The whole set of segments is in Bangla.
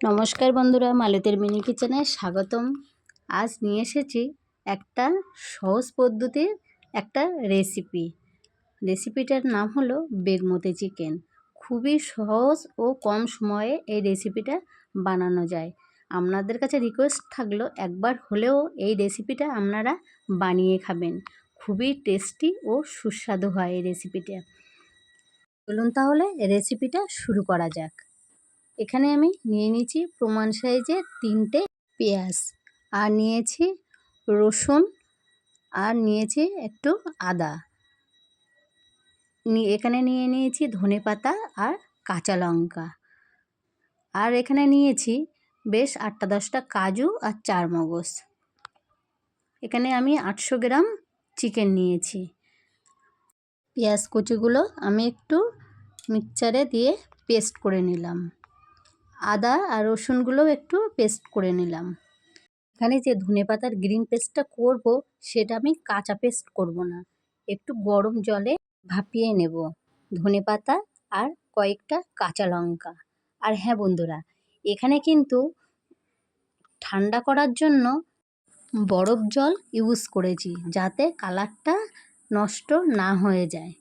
নমস্কার বন্ধুরা, মালতের মিনি কিচেনে স্বাগতম। আজ নিয়ে এসেছি একটা সহজ পদ্ধতির একটা রেসিপি। রেসিপিটার নাম হলো বেগমতি চিকেন। খুবই সহজ ও কম সময়ে এই রেসিপিটা বানানো যায়। আপনাদের কাছে রিকোয়েস্ট থাকল, একবার হলেও এই রেসিপিটা আপনারা বানিয়ে খাবেন। খুবই টেস্টি ও সুস্বাদু হয় এই রেসিপিটা। চলুন তাহলে রেসিপিটা শুরু করা যাক। এখানে আমি নিয়ে নিয়েছি প্রমাণ সাইজে তিনটে পেঁয়াজ। আর নিয়েছি রসুন। আর নিয়েছি একটু আদা। এখানে নিয়ে নিয়েছি ধনে পাতা আর কাঁচা লঙ্কা। আর এখানে নিয়েছি বেশ আটটা দশটা কাজু আর চার মগজ। এখানে আমি আটশো গ্রাম চিকেন নিয়েছি। পেঁয়াজ কুচিগুলো আমি একটু মিক্সচারে দিয়ে পেস্ট করে নিলাম। আদা আর রসুনগুলোও একটু পেস্ট করে নিলাম। এখানে যে ধনে পাতার গ্রিন পেস্টটা করব, সেটা আমি কাঁচা পেস্ট করব না। একটু গরম জলে ভাপিয়ে নেব ধনে পাতা আর কয়েকটা কাঁচা লঙ্কা। আর হ্যাঁ বন্ধুরা, এখানে কিন্তু ঠান্ডা করার জন্য বরফ জল ইউজ করেছি যাতে কালারটা নষ্ট না হয়ে যায়।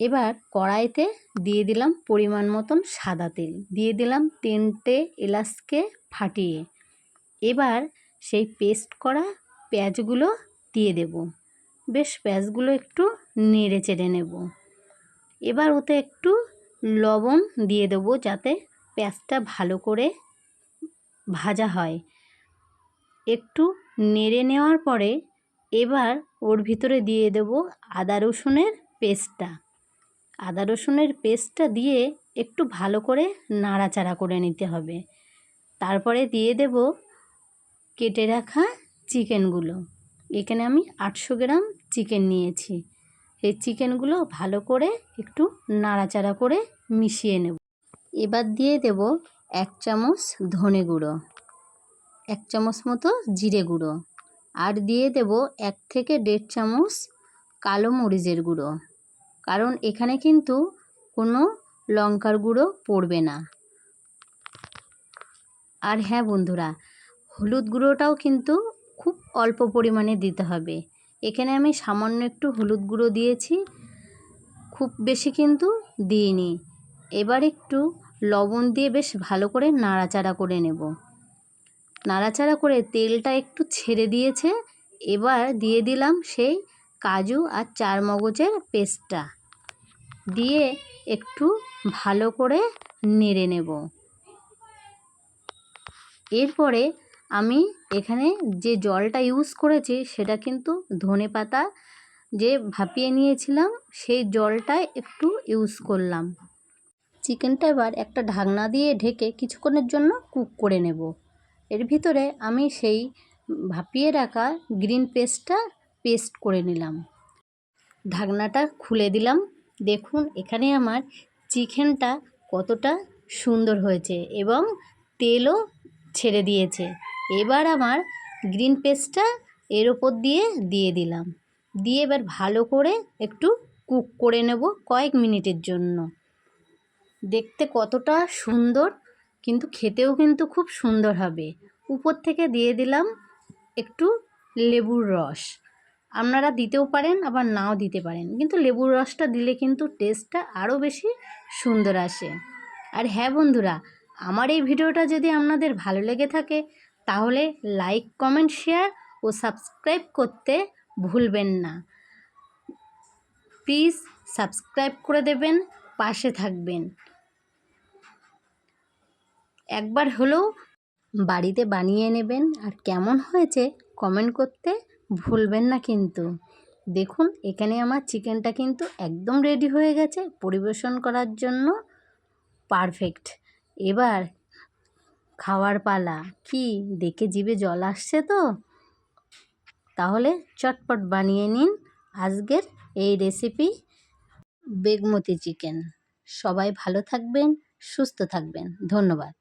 এবার কড়াইতে দিয়ে দিলাম পরিমাণ মতন সাদা তেল। দিয়ে দিলাম তিনটে এলাচকে ফাটিয়ে। এবার সেই পেস্ট করা পেঁয়াজগুলো দিয়ে দেব। বেশ, পেঁয়াজগুলো একটু নেড়ে চেড়ে নেব। এবার ওতে একটু লবণ দিয়ে দেবো যাতে পেঁয়াজটা ভালো করে ভাজা হয়। একটু নেড়ে নেওয়ার পরে এবার ওর ভিতরে দিয়ে দেব আদা রসুনের পেস্টটা। আদা রসুনের পেস্টটা দিয়ে একটু ভালো করে নাড়াচাড়া করে নিতে হবে। তারপরে দিয়ে দেব কেটে রাখা চিকেনগুলো। এখানে আমি আটশো গ্রাম চিকেন নিয়েছি। এই চিকেনগুলো ভালো করে একটু নাড়াচাড়া করে মিশিয়ে নেব। এবার দিয়ে দেব এক চামচ ধনে গুঁড়ো, এক চামচ মতো জিরে গুঁড়ো, আর দিয়ে দেব এক থেকে দেড় চামচ কালো মরিচের গুঁড়ো। কারণ এখানে কিন্তু কোনো লঙ্কার গুঁড়ো পড়বে না। আর হ্যাঁ বন্ধুরা, হলুদ গুঁড়োটাও কিন্তু খুব অল্প পরিমাণে দিতে হবে। এখানে আমি সামান্য একটু হলুদ গুঁড়ো দিয়েছি, খুব বেশি কিন্তু দিইনি। এবার একটু লবণ দিয়ে বেশ ভালো করে নাড়াচাড়া করে নেব। নাড়াচাড়া করে তেলটা একটু ছেড়ে দিয়েছে, এবার দিয়ে দিলাম সেই কাজু আর চার মগজের পেস্টটা দিয়ে একটু ভালো করে নেড়ে নেব। এরপরে আমি এখানে যে জলটা ইউজ করেছি সেটা কিন্তু ধনে পাতা যে ভাপিয়ে নিয়েছিলাম সেই জলটাই একটু ইউজ করলাম। চিকেনটা এবার একটা ঢাকনা দিয়ে ঢেকে কিছুক্ষণের জন্য কুক করে নেব। এর ভিতরে আমি সেই ভাপিয়ে রাখা গ্রিন পেস্টটা পেস্ট করে নিলাম। ঢাকনাটা খুলে দিলাম। দেখুন, এখানে আমার চিকেনটা কতটা সুন্দর হয়েছে এবং তেলও ছেড়ে দিয়েছে। এবার আমার গ্রিন পেস্টটা এর ওপর দিয়ে দিয়ে দিলাম। দিয়ে এবার ভালো করে একটু কুক করে নেব কয়েক মিনিটের জন্য। দেখতে কতটা সুন্দর, কিন্তু খেতেও কিন্তু খুব সুন্দর হবে। উপর থেকে দিয়ে দিলাম একটু লেবুর রস। আপনারা দিতেও পারেন, আবার নাও দিতে পারেন। কিন্তু লেবুর রসটা দিলে কিন্তু টেস্টটা আরও বেশি সুন্দর আসে। আর হ্যাঁ বন্ধুরা, আমার এই ভিডিওটা যদি আপনাদের ভালো লেগে থাকে, তাহলে লাইক কমেন্ট শেয়ার ও সাবস্ক্রাইব করতে ভুলবেন না। প্লিজ সাবস্ক্রাইব করে দেবেন, পাশে থাকবেন। একবার হলেও বাড়িতে বানিয়ে নেবেন, আর কেমন হয়েছে কমেন্ট করতে ভুলবেন না কিন্তু। দেখুন, এখানে আমার চিকেনটা কিন্তু একদম রেডি হয়ে গেছে। পরিবেশন করার জন্য পারফেক্ট এবার খাওয়ার পালা। কি, দেখে জিভে জল আসছে তো? তাহলে চটপট বানিয়ে নিন আজকের এই রেসিপি বেগমতি চিকেন। সবাই ভালো থাকবেন, সুস্থ থাকবেন। ধন্যবাদ।